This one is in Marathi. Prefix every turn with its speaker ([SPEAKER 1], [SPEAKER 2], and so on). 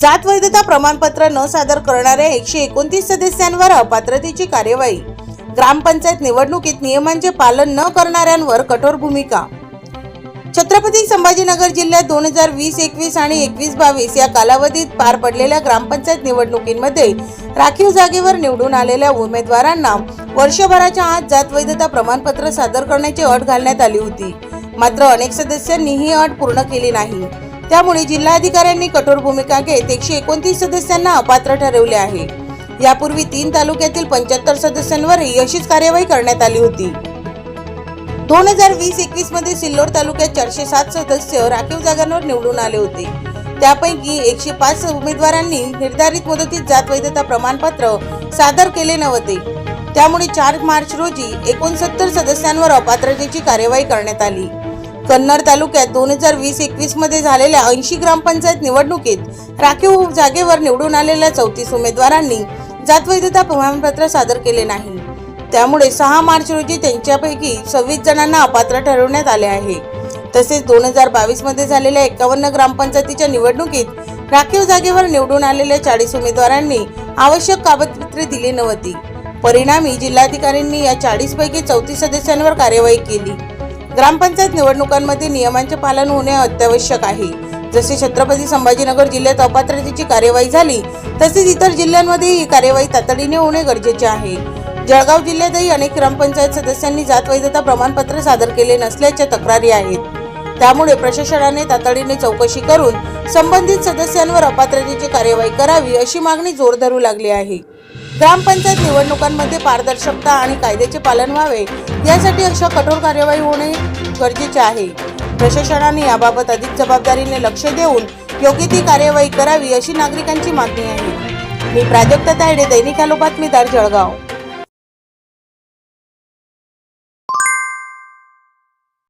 [SPEAKER 1] जात वैधता प्रमाणपत्र न सादर करणाऱ्या एकशे एकोणतीस सदस्यांवर अपात्रतेची कार्यवाही. ग्रामपंचायत निवडणुकीत नियमांचे पालन न करणाऱ्यांवर कठोर भूमिका. छत्रपती संभाजीनगर जिल्ह्यात दोन हजार वीस एकवीस आणि एकवीस बावीस या कालावधीत पार पडलेल्या ग्रामपंचायत निवडणुकीमध्ये राखीव जागेवर निवडून आलेल्या उमेदवारांना वर्षभराच्या आत जात वैधता प्रमाणपत्र सादर करण्याची अट घालण्यात आली होती. मात्र अनेक सदस्यांनी ही अट पूर्ण केली नाही. त्यामुळे जिल्हाधिकाऱ्यांनी कठोर भूमिका घेत एकशे एकोणतीस सदस्यांना अपात्र ठरवले आहे. यापूर्वी तीन तालुक्यातील पंच्याहत्तर सदस्यांवरही अशीच कार्यवाही करण्यात आली होती. दोन हजार वीस एकवीसमध्ये सिल्लोड तालुक्यात चारशे सात सदस्य राखीव जागांवर निवडून आले होते. त्यापैकी एकशे पाच उमेदवारांनी निर्धारित मुदतीत जात वैधता प्रमाणपत्र सादर केले नव्हते. त्यामुळे चार मार्च रोजी एकोणसत्तर सदस्यांवर अपात्रतेची कार्यवाही करण्यात आली. कन्नड तालुक्यात दोन हजार वीस एकवीसमध्ये झालेल्या ऐंशी ग्रामपंचायत निवडणुकीत राखीव जागेवर निवडून आलेल्या चौतीस उमेदवारांनी जात वैधता प्रमाणपत्र सादर केले नाही. त्यामुळे सहा मार्च रोजी त्यांच्यापैकी सव्वीस जणांना अपात्र ठरवण्यात आले आहे. तसेच दोन हजार बावीसमध्ये झालेल्या एकावन्न ग्रामपंचायतीच्या निवडणुकीत राखीव जागेवर निवडून आलेल्या चाळीस उमेदवारांनी आवश्यक कागदपत्रे दिली नव्हती. परिणामी जिल्हाधिकाऱ्यांनी या चाळीस पैकी चौतीस सदस्यांवर कार्यवाही केली. ग्रामपंचायत निवडणुकांमध्ये नियमांचे पालन होणे अत्यावश्यक आहे. जसे छत्रपती संभाजीनगर जिल्ह्यात अपात्रतेची कार्यवाही झाली तसेच इतर जिल्ह्यांमध्ये ही कार्यवाही तातडीने होणे गरजेचे आहे. जळगाव जिल्ह्यातही अनेक ग्रामपंचायत सदस्यांनी जात वैधता प्रमाणपत्र सादर केले नसल्याच्या तक्रारी आहेत. त्यामुळे प्रशासनाने तातडीने चौकशी करून संबंधित सदस्यांवर अपात्रतेची कार्यवाही करावी अशी मागणी जोर धरू लागली आहे. ग्रामपंचायत निवडणुकांमध्ये पारदर्शकता आणि कायद्याचे पालन व्हावे यासाठी अशा कठोर कार्यवाही होणे गरजेचे आहे. प्रशासनाने याबाबत अधिक जबाबदारीने लक्ष देऊन योग्य ती कार्यवाही करावी अशी नागरिकांची मागणी आहे. मी प्राजक्ता तायडे दैनिक आलो बातमीदार जळगाव.